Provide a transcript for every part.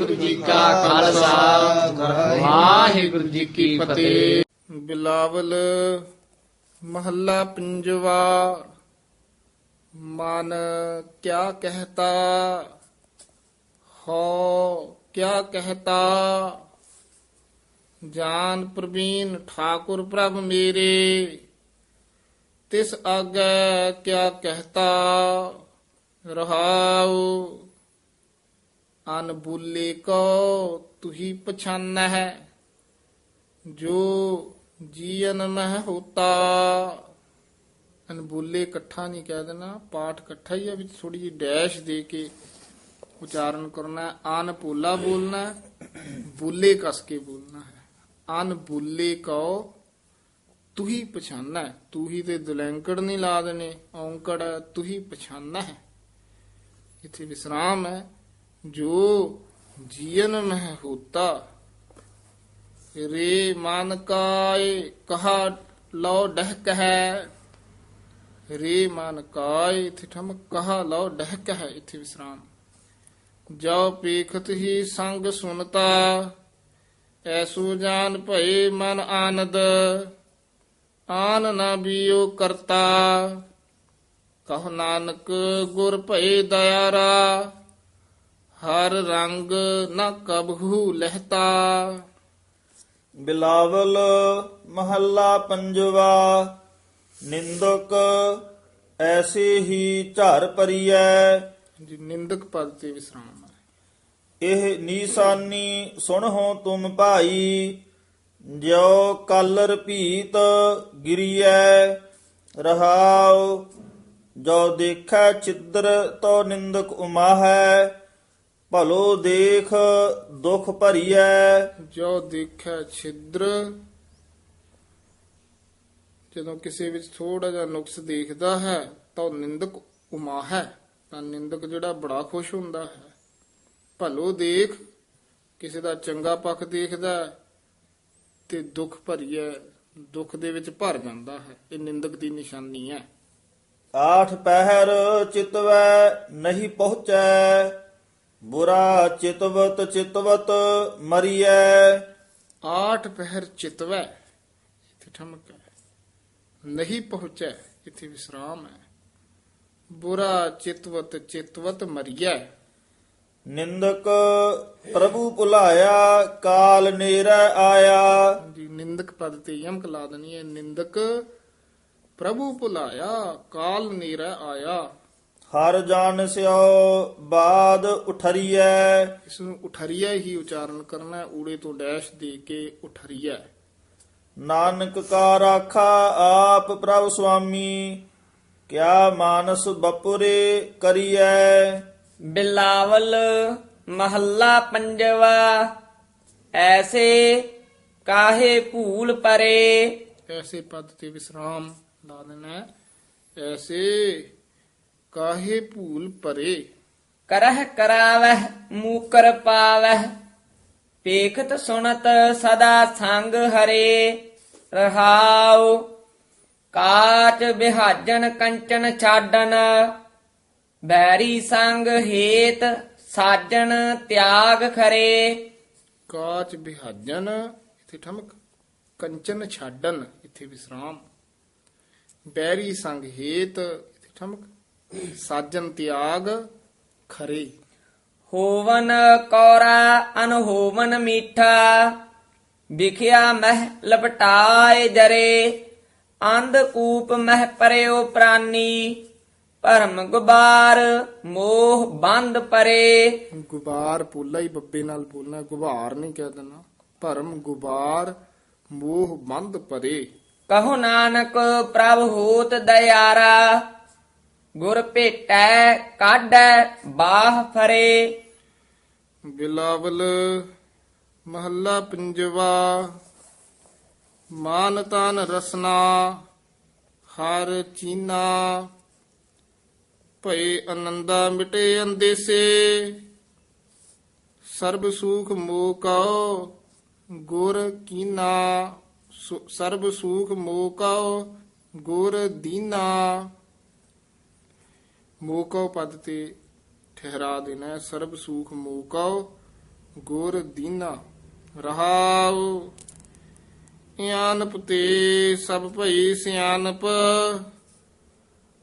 ਵਾਹਿਗੁਰੂ ਜੀ ਕਾ ਖਾਲਸਾ। ਵਾਹਿਗੁਰੂ ਜੀ ਕੀ ਫਤਿਹ। ਬਿਲਾਵਲ ਮਹੱਲਾ ਪੰਜਵਾ। ਮਨ ਕਿਆ ਕਹਤਾ? ਹੋ ਕਿਆ ਕਹਤਾ? ਜਾਨ ਪ੍ਰਵੀਨ ਠਾਕੁਰ ਪ੍ਰਭ ਮੇਰੇ। ਤਿਸ ਆਗੇ ਕਿਆ ਕਹਤਾ? ਰਹਾਉ ਅਨ ਬੁੱਲੇ ਕੋ ਤੁਹੀ ਪਛਾਨੈ ਹੈ ਜੋ ਜੀਵਨ ਮਹਿ ਹੋਤਾ। ਅਨਬੁੱਲੇ ਇਕੱਠਾ ਨਹੀਂ ਕਹਿ ਦੇਣਾ ਪਾਠ ਇਕੱਠਾ ਹੀ ਹੈ ਵਿੱਚ ਥੋੜੀ ਜਿਹੀ ਡੈਸ਼ ਦੇ ਕੇ ਉਚਾਰਨ ਕਰਨਾ ਹੈ। ਅਨ ਬੋਲਣਾ ਹੈ, ਬੁੱਲੇ ਕਸ ਕੇ ਬੋਲਣਾ ਹੈ। ਅਨ ਬੁੱਲੇ ਕਉ ਤੁਹੀ ਪਛਾਨਣਾ ਹੈ। ਤੁਹੀ ਤੇ ਦੁਲੈਂਕੜ ਨਹੀਂ ਲਾ ਦੇਣੇ ਔਂਕੜ ਹੈ, ਤੁਹੀ ਪਛਾਨਣਾ ਹੈ। ਇੱਥੇ ਵਿਸਰਾਮ ਹੈ ਜੋ ਜੀਵਨ ਮਹਿ ਹੋਤਾ ਰੇ ਮਨ ਕਾਇ ਕਹਾ ਲਓ ਡਹਿਕ ਹੈ ਰੇ ਮਨ ਕਾਇ ਇਥੇ ਠਮ ਕਹਾ ਲਓ ਡਹਿਕ ਹੈ ਇਥੇ ਵਿਸਰਾਮ ਜੋ ਪੇਖਤ ਹੀ ਸੰਗ ਸੁਨਤਾ ਐਸੋ ਜਾਨ ਭਏ ਮਨ ਆਨੰਦ ਆਨ ਨਾ ਬਿਓ ਕਰਤਾ ਕਹ ਨਾਨਕ ਗੁਰ ਭਏ ਦਇਆਰਾ ਹਰ ਰੰਗ ਨ ਕਬਹੂ ਲਹਤਾ। ਬਿਲਾਵਲ ਮਹੱਲਾ ਪੰਜਵਾ ਨਿੰਦਕ ਐਸੇ ਹੀ ਝਰ ਪਰੀਐ ਜੀ ਨਿੰਦਕ ਪਦ ਤੇ ਵਿਸਰਾਮ ਹੈ ਇਹ ਨੀਸਾਨੀ ਸੁਣਹੁ ਤੁਮ ਭਾਈ ਜਿਉ ਕਲਰ ਭੀਤ ਗਿਰੀਐ। ਰਹਾਉ ਜੋ ਦੇਖੈ ਛਿਦਰ ਤੋ ਨਿੰਦਕ ਉਮਾਹੈ। ਭਲੋ ਦੇਖ ਦੁਖ ਭਰੀਐ। ਜੋ ਦੇਖੈ ਛਿਦਰ ਜਦੋਂ ਕਿਸੇ ਵਿੱਚ ਥੋੜਾ ਜਿਹਾ ਨੁਕਸ ਦੇਖਦਾ ਹੈ ਤਾਂ ਉਹ ਨਿੰਦਕ ਉਮਾ ਹੈ। ਤਾਂ ਨਿੰਦਕ ਜਿਹੜਾ ਬੜਾ ਖੁਸ਼ ਹੁੰਦਾ ਹੈ। ਭਲੋ ਦੇਖ ਕਿਸੇ ਦਾ ਚੰਗਾ ਪੱਖ ਦੇਖਦਾ ਤੇ ਦੁੱਖ ਭਰੀਐ ਦੁੱਖ ਦੇ ਵਿੱਚ ਭਰ ਜਾਂਦਾ ਹੈ। ਇਹ ਨਿੰਦਕ ਦੀ ਨਿਸ਼ਾਨੀ ਹੈ। ਆਠ ਪਹਿਰ ਚਿਤਵੈ ਨਹੀਂ ਪਹੁੰਚੈ। ਬੁਰਾ ਚਿਤਵਤ ਚਿਤਵਤ ਮਰੀਐ। ਆਠ ਪਹਿਰ ਚਿਤਵੈ ਇੱਥੇ ਠਮਕ ਨਹੀਂ ਪਹੁੰਚੈ ਇੱਥੇ ਵਿਸਰਾਮ ਹੈ। ਬੁਰਾ ਚਿਤਵਤ ਚਿਤਵਤ ਮਰੀਐ। ਨਿੰਦਕ ਪ੍ਰਭੂ ਭੁਲਾਇਆ ਕਾਲ ਨੇਰੈ ਆਇਆ। ਜੀ ਨਿੰਦਕ ਪਦ ਤੇ ਯਮਕ ਲਾ ਦੇਣੀ ਹੈ। ਨਿੰਦਕ ਪ੍ਰਭੂ ਭੁਲਾਇਆ ਕਾਲ ਨੀਰਾ ਆਇਆ। ਹਰ ਜਾਣ ਸਿਓ ਬਾਦ ਉਠਰੀਐ। ਇਸ ਨੂੰ ਉਠਰੀਆ ਹੀ ਉਚਾਰਨ ਕਰਨਾ ਹੈ, ਊੜੇ ਤੋਂ ਡੈਸ਼ ਦੇ ਕੇ ਉਠਰੀਆ ਨਾਨਕ ਕਾ ਰਾਖਾ ਆਪ ਪ੍ਰਭ ਸੁਆਮੀ ਕਿਆ ਮਾਨਸ ਬਪੁਰੇ ਕਰੀਐ। ਬਿਲਾਵਲ ਮਹੱਲਾ ਪੰਜਵਾ ਐਸੇ ਕਾਹੇ ਭੂਲ ਪਰੇ। ਐਸੇ ਪਦ ਤੇ ਵਿਸਰਾਮ ਲਾ ਦੇਣਾ ਹੈ। ਐਸੇ ਕਾਹੇ ਭੂਲ ਪਰੇ? ਕਰਹਿ ਕਰਾਵਹਿ ਮੂਕਰ ਪਾਵਹਿ। ਪੇਖਤ ਸੁਣਤ ਸਦਾ ਸੰਗ ਹਰੇ। ਰਹਾਉ ਕਾਚ ਬਿਹਾਜਨ ਕੰਚਨ ਛਾਡਨ। ਬੈਰੀ ਸੰਗ ਹੇਤ ਸਾਜਣ ਤਿਆਗ ਖਰੇ। ਕਾਚ ਬਿਹਾਜਨ ਇੱਥੇ ਠਮਕ। ਕੰਚਨ ਛਾਡਨ ਇੱਥੇ ਵਿਸਰਾਮ। ਬੈਰੀ ਸੰਗ ਹੇਤ ਇੱਥੇ ਠਮਕ। ਸਾਜਨ ਤਿਆਗ ਖਰੇ। ਹੋਵਨ ਕੌਰਾ ਅਨਹੋਵਨ ਮੀਠਾ ਵਿਖਿਆ ਮਹਿ ਲਪਟਾਏ ਜਰੇ। ਅੰਧ ਕੂਪ ਮਹਿ ਪਰਿਓ ਪ੍ਰਾਨੀ ਭਰਮ ਗੁਬਾਰ ਮੋਹ ਬੰਦ ਪਰੇ। ਗੁਬਾਰ ਪੋਲਾ ਹੀ ਬੱਬੇ ਨਾਲ ਬੋਲਣਾ ਗੁਬਾਰ ਨਹੀਂ ਕਹਿ ਦੇਣਾ। ਭਰਮ ਗੁਬਾਰ ਮੋਹ ਬੰਦ ਪਰੇ। ਕਹੋ ਨਾਨਕ ਪ੍ਰਭ ਹੋਤ ਦਇਆਰਾ ਗੁਰ ਭੇਟੈ, ਕਾਢੈ, ਬਾਹ ਫਰੇ। ਬਿਲਾਵਲ ਮਹੱਲਾ ਪੰਜਵਾ, ਮਾਨ ਤਨ ਰਸਨਾ, ਹਰ ਚੀਨਾ। ਭਏ ਆਨੰਦਾ ਮਿਟੇ ਅੰਦੇਸੇ, ਸਰਬ ਸੂਖ ਮੋਹ ਕਉ ਗੁਰ ਕੀਨਾ। ਸਰਬ ਸੂਖ ਮੋਹ ਕਉ ਗੁਰ ਦੀਨਾ। ਮੋਹ ਪਦ ਤੇ ਠਹਿਰਾ ਦੇਣਾ ਸਰਬ ਸੂਖ ਮੋਹ ਕਉ ਗੁਰ ਦੀਨਾ ਰਹਾਉ। ਗਿਆਨਪ ਤੇ ਸਭ ਭਈ ਸਿਆਨਪ,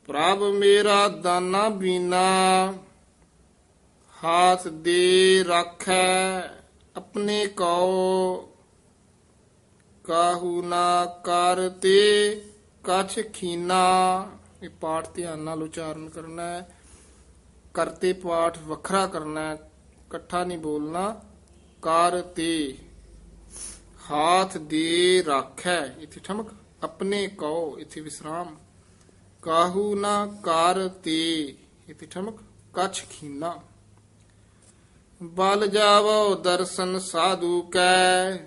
ਪ੍ਰਭ ਮੇਰਾ ਦਾਨਾ ਬੀਨਾ। ਹਾਥ ਦੇ ਰੱਖੈ, ਆਪਣੇ ਕਉ। ਕਾਹੂ ਨਾ ਕਰ ਤੇ ਕਛ ਖੀਨਾ। ਇਹ ਪਾਠ ਧਿਆਨ ਨਾਲ ਉਚਾਰਨ ਕਰਨਾ ਹੈ। ਕਰਤੇ ਪਾਠ ਵੱਖਰਾ ਕਰਨਾ ਹੈ, ਇਕੱਠਾ ਨਹੀਂ ਬੋਲਣਾ। ਕਰ ਤੇ ਹਾਥ ਦੇ ਰੱਖੈ, ਇਥੇ ਠਮਕ, ਆਪਣੇ ਕਉ ਇਥੇ ਵਿਸਰਾਮ। ਕਾਹੂ ਨਾ ਕਰ ਤੇ ਇਥੇ ਠਮਕ, ਕਛ ਖੀਨਾ। ਬਲ ਜਾਵੋ ਦਰਸ਼ਨ ਸਾਧੂ ਕੈ,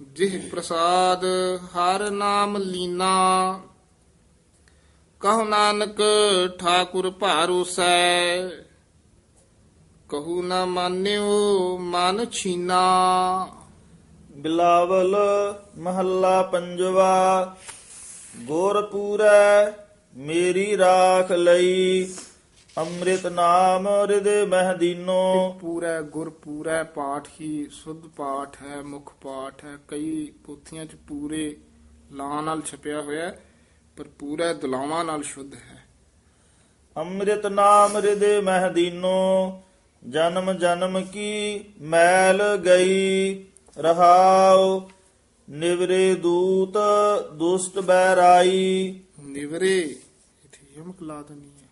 ਜਿਹ ਪ੍ਰਸਾਦ ਹਰ ਨਾਮ ਲੀਨਾ। ਕਹੋ ਨਾਨਕ ਠਾਕੁਰ ਭਾਰੂਸੈ ਕਹੂ ਨਾ ਮਾਨਿਓ ਮਨ ਛੀਨਾ। ਬਿਲਾਵਲ ਮਹੱਲਾ ਪੰਜਵਾ ਗੁਰ ਪੂਰੈ ਮੇਰੀ ਰਾਖ ਲਈ। ਅੰਮ੍ਰਿਤ ਨਾਮ ਹਿਰਦੇ ਮਹਦੀਨੋ ਪੂਰਾ ਗੁਰ ਪੂਰਾ ਪਾਠ ਹੀ ਸੁੱਧ ਪਾਠ ਹੈ ਮੁੱਖ ਪਾਠ ਹੈ। ਕਈ ਪੋਥੀਆਂ 'ਚ ਪੂਰੇ ਲਾਂ ਨਾਲ ਛਪਿਆ ਹੋਇਆ ਹੈ, ਪਰ ਪੂਰਾ ਦੁਲਾਵਾਂ ਨਾਲ ਸ਼ੁੱਧ ਹੈ। ਅੰਮ੍ਰਿਤ ਨਾਮ ਹਿਰਦੇ ਮਹਦੀਨੋ ਜਨਮ ਜਨਮ ਕੀ ਮੈਲ ਗਈ ਰਹਾਉ ਨਿਵਰੇ ਦੂਤ ਦੁਸ਼ਟ ਬੈਰਾਈ। ਨਿਵਰੇ ਇਥੇ ਯਮਕ ਲਾ ਦਨੀ ਹੈ।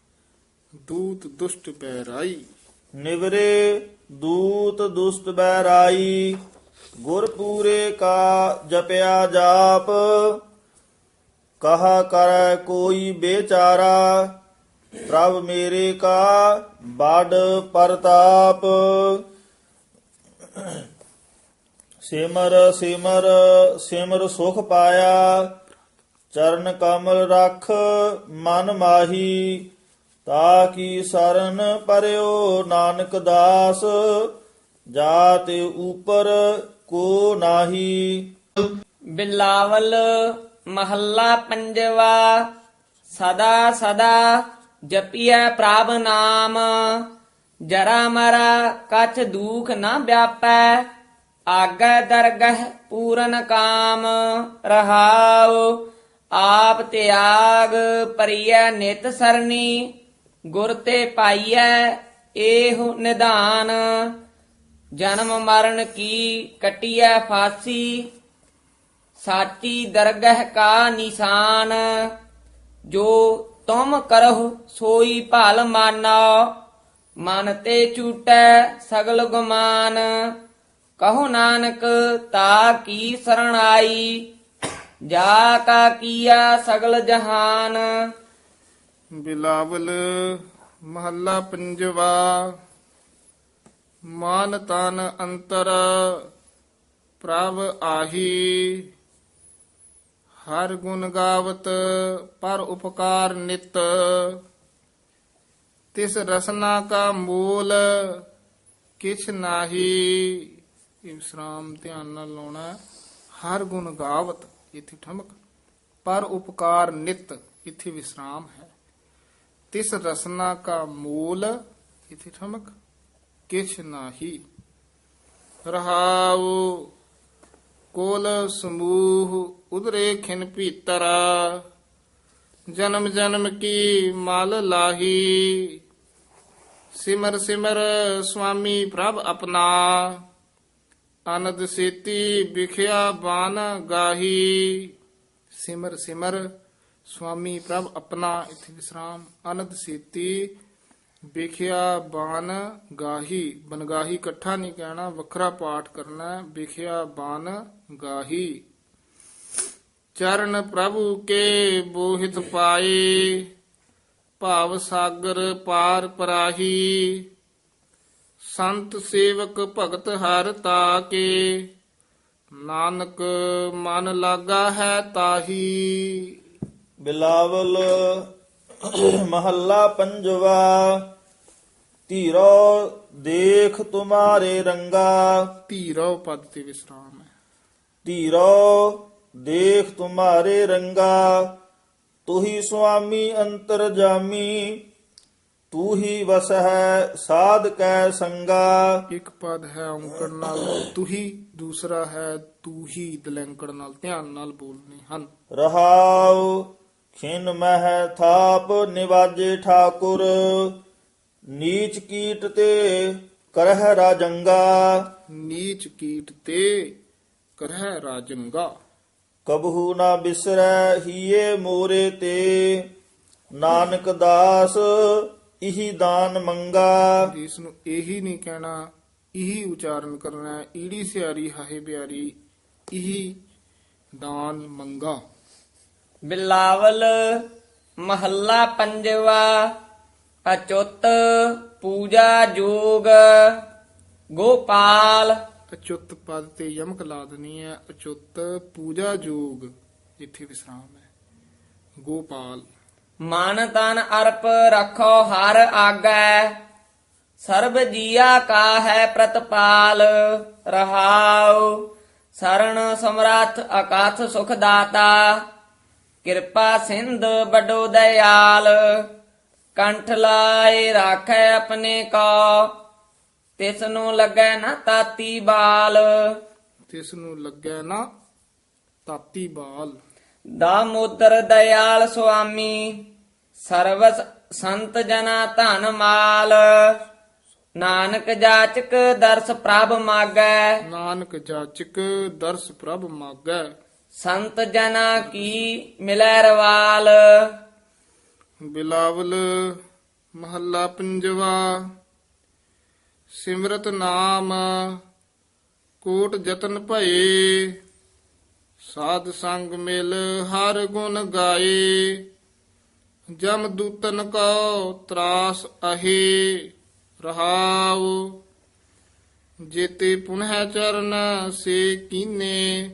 ਦੂਤ ਦੁਸ਼ਟ ਬੈਰਾਈ। ਨਿਵਰੇ ਦੂਤ ਦੁਸ਼ਟ ਬੈਰਾਈ ਗੁਰ ਪੂਰੇ ਕਾ ਜਪਿਆ ਜਾਪ ਕਹਾ ਕਰੈ ਕੋਈ ਬੇਚਾਰਾ ਪ੍ਰਭ ਮੇਰੇ ਕਾ ਬੜ ਪ੍ਰਤਾਪ। ਸਿਮਰ ਸਿਮਰ ਸਿਮਰ ਸੁਖ ਪਾਇਆ, ਚਰਨ ਕਮਲ ਰਖ ਮਨ ਮਾਹੀ, ਤਾ ਕੀ ਸਰਨ ਪਰਿਓ ਨਾਨਕ ਦਾਸ, ਜਾਤੇ ਉਪਰ ਕੋ ਨਾਹੀ। ਬਿਲਾਵਲ ਮਹੱਲਾ ਪੰਜਵਾ, ਸਦਾ ਸਦਾ ਜਪੀਐ ਪ੍ਰਭ ਨਾਮ। ਜਰਾ ਮਰਾ ਕਛ ਦੂਖ ਨਾ ਵਿਆਪੈ, ਆਗੈ ਦਰਗਹ ਪੂਰਨ ਕਾਮ। ਰਹਾਉ, ਆਪ ਤਿਆਗ ਪਰਿਐ ਨਿਤ ਸਰਨੀ ਗੁਰ ਤੇ ਪਾਈਐ ਏਹ ਨਿਧਾਨ। ਜਨਮ ਮਰਨ ਕੀ ਕਟਿਐ ਫਾਸੀ ਸਾਚੀ ਦਰਗਹਿ ਕਾ ਨਿਸ਼ਾਨ, ਜੋ ਤੁਮ ਕਰਹੁ ਸੋਈ ਭਲ ਮਾਨੋ, ਮਨ ਤੇ ਝੂਟੈ ਸਗਲ ਗੁਮਾਨ। ਕਹੋ ਨਾਨਕ, ਤਾ ਕੀ ਸਰਣ ਆਈ? ਜਾ ਕਾ ਕੀਆ ਸਗਲ ਜਹਾਨ? ਬਿਲਾਵਲ ਮਹੱਲਾ ਪੰਜਵਾ, ਮਾਨ ਤਨ ਅੰਤਰ ਪ੍ਰਭ ਆਹੀ। ਹਰ ਗੁਣ ਗਾਵਤ ਪਰ ਉਪਕਾਰ ਨਿਤ। ਤਿਸ ਰਸਨਾ ਕਾ ਮੂਲ ਕਿਛ ਨਾਹੀ। ਇਹ ਵਿਸਰਾਮ ਧਿਆਨ ਨਾਲ ਲਾਉਣਾ ਹਰ ਗੁਣ ਗਾਵਤ ਇਥੇ ਠਮਕ, ਪਰ ਉਪਕਾਰ ਨਿਤ ਇਥੇ ਵਿਸਰਾਮ ਹੈ। ਤਿਸ ਰਸਨਾ ਕਾ ਮੂਲ ਇਥੇ ਠਮਕ, ਕਿਛ ਨਾਹੀ। ਰਹਾਉ ਕੋਲ ਸਮੂਹ ਉਦਰੇ ਖਿਨ ਭੀਤਰ। ਜਨਮ ਜਨਮ ਕੀ ਮਲ ਲਾਹੀ। ਸਿਮਰ ਸਿਮਰ ਸੁਆਮੀ ਪ੍ਰਭ ਆਪਣਾ। ਅਨੰਦ ਸੇਤੀ ਵਿਖਿਆ ਬਾਨ ਗਾਹੀ। ਸਿਮਰ ਸਿਮਰ ਸੁਆਮੀ ਪ੍ਰਭ ਆਪਣਾ। ਇਥੇ ਵਿਸਰਾਮ। ਅਨੰਦ ਸੇਤੀ ਵਿਖਿਆ ਬਾਨ ਗਾਹੀ, ਬਨਗਾਹੀ ਇਕੱਠਾ ਨਹੀਂ ਕਹਿਣਾ, ਵੱਖਰਾ ਪਾਠ ਕਰਨਾ ਵਿਖਿਆ ਬਾਨ ਗਾਹੀ। ਚਰਨ ਪ੍ਰਭੂ ਕੇ ਬੋਹਿਤ ਪਾਏ, ਭਾਵ ਸਾਗਰ ਪਾਰ ਪਰਾਹੀ। ਸੰਤ ਸੇਵਕ ਭਗਤ ਹਰ ਤਾਕੇ, ਨਾਨਕ ਮਨ ਲਾਗਾ ਹੈ ਤਾਹੀ। ਬਿਲਾਵਲ ਮਹੱਲਾ ਪੰਜਵਾ ਧੀਰੋ ਦੇਖ ਤੁਮਾਰੇ ਰੰਗਾ। ਧੀਰੋ ਪਦ ਤੇ ਵਿਸਰਾਮ ਹੈ। ਧੀਰੋ ਦੇਖ ਤੁਮਾਰੇ ਰੰਗਾ ਤੁਹੀ ਸੁਆਮੀ ਅੰਤਰ ਜਾਮੀ ਤੂੰ ਹੀ ਵਸਹਿ ਸਾਧ ਕੈ ਸੰਗਾ। ਇੱਕ ਪਦ ਹੈ ਔਂਕੜ ਨਾਲ ਤੁਹੀ ਦੂਸਰਾ ਹੈ ਤੂਹੀ ਦਲੈਂਕੜ ਨਾਲ ਧਿਆਨ ਨਾਲ ਬੋਲਨੇ ਹਨ। ਰਹਾਉ ਖਿਨ ਮਹਿ ਥਾਪ ਨਿਵਾਜੇ ਠਾਕੁਰ ਨੀਚ ਕੀਟ ਤੇ ਕਰਹਿ ਰਾਜੰਗਾ। ਨੀਚ ਕੀਟ ਤੇ ਕਰਹਿ ਰਾਜੰਗਾ। ਕਬਹੂ ਨਾ ਬਿਸਰੈ ਹੀਏ ਮੋਰੇ ਤੇ ਨਾਨਕ ਦਾਸ ਇਹੀ ਦਾਨ ਮੰਗਾ। ਇਸ ਨੂੰ ਇਹੀ ਨਹੀਂ ਕਹਿਣਾ ਇਹੀ ਉਚਾਰਨ ਕਰਨਾ। ਈੜੀ ਸਿਆਰੀ ਹਾਹੇ ਬਿਆਰੀ ਇਹੀ ਦਾਨ ਮੰਗਾ। ਬਿਲਾਵਲ ਮਹੱਲਾ ਪੰਜਵਾ ਅਚੁੱਤ ਪੂਜਾ ਜੋਗ ਗੋਪਾਲ। ਅਚੁੱਤ ਪਦ ਤੇ ਯਮਕ ਲਾ ਦੇਣੀ ਹੈ ਅਚੁੱਤ ਪੂਜਾ ਜੋਗ ਇੱਥੇ ਵਿਸਰਾਮ ਹੈ। ਗੋਪਾਲ। ਮਨ ਤਨ ਅਰਪ ਰੱਖੋ ਹਰ ਆਗੈ ਸਰਬ ਜੀਆ ਕਾ ਹੈ ਪ੍ਰਤਪਾਲ ਰਹਾਉ। ਸਰਣ ਸਮਰੱਥ ਅਕਾਥ ਸੁਖ ਦਾਤਾ ਕਿਰਪਾ ਸਿੰਧ ਬਡੋ ਦਇਆਲ ਕੰਠ ਲਾਏ ਰਾਖੈ ਆਪਣੇ ਕੋ ਤਿਸ ਨੂੰ ਲੱਗੈ ਨਾ ਤਾਤੀ ਬਾਲ। ਤਿਸ ਨੂੰ ਲੱਗਿਆ ਨਾ ਤਾਤੀ ਬਾਲ। ਦਾਮੋਦਰ ਦਇਆਲ ਸੁਆਮੀ ਸਰਵ ਸੰਤ ਜਨਾ ਧਨ ਮਾਲ। ਨਾਨਕ ਜਾਚਕ ਦਰਸ ਪ੍ਰਭ ਮਾਗੈ। ਨਾਨਕ ਜਾਚਕ ਦਰਸ ਪ੍ਰਭ ਮਾਗੈ। ਸੰਤ ਜਨਾ ਕੀ ਮਿਲੈ ਰਵਾਲ? ਬਿਲਾਵਲ ਮਹੱਲਾ ਪੰਜਵਾ, ਸਿਮਰਤ ਨਾਮ, ਕੋਟ ਜਤਨ ਭਏ, ਸਾਧ ਸੰਗ ਮਿਲ ਹਰ ਗੁਣ ਗਾਏ, ਜਮ ਦੂਤਨ ਕੋ ਤਰਾਸ ਅਹੇ, ਰਹਾਉ, ਜੇਤੇ ਪੁਨਹ ਚਰਨ ਸੇ ਕੀਨੇ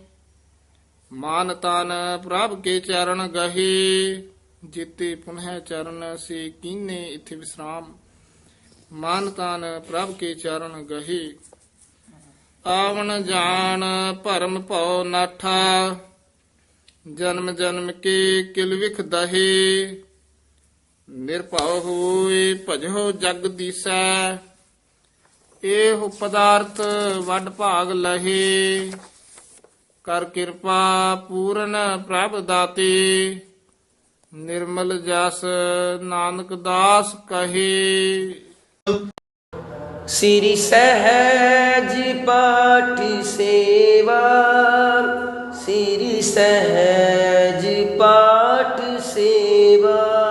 ਮਾਨ ਤਨ ਪ੍ਰਭ ਕੇ ਚਰਨ ਗਹੇ, ਜਿਤੇ ਪੁਨਹ ਚਰਨ ਸੇ ਕੀਨੇ ਇਥੇ ਵਿਸਰਾਮ। ਮਾਨ ਤਨ ਪ੍ਰਭ ਕੇ ਚਰਨ ਗਹੇ, ਆਵਣ ਜਾਣ ਭਰਮ ਭਉ ਨਾਠਾ, ਜਨਮ ਜਨਮ ਕੇ ਕਿਲ ਵਿਖ ਦਹੇ। ਨਿਰਭਉ ਹੋਏ ਭਜੋ ਜਗ ਦੀਸੈ, ਇਹ ਪਦਾਰਥ ਵੱਡ ਭਾਗ ਲਹੇ। ਕਰ ਕਿਰਪਾ ਪੂਰਨ ਪ੍ਰਭ ਦਾਤੇ। ਨਿਰਮਲ ਜਸ ਨਾਨਕ ਦਾਸ ਕਹੇ। ਸ੍ਰੀ ਸਹਿਜ ਪਾਠ ਸੇਵਾ, ਸ੍ਰੀ ਸਹਿਜ ਪਾਠ ਸੇਵਾ।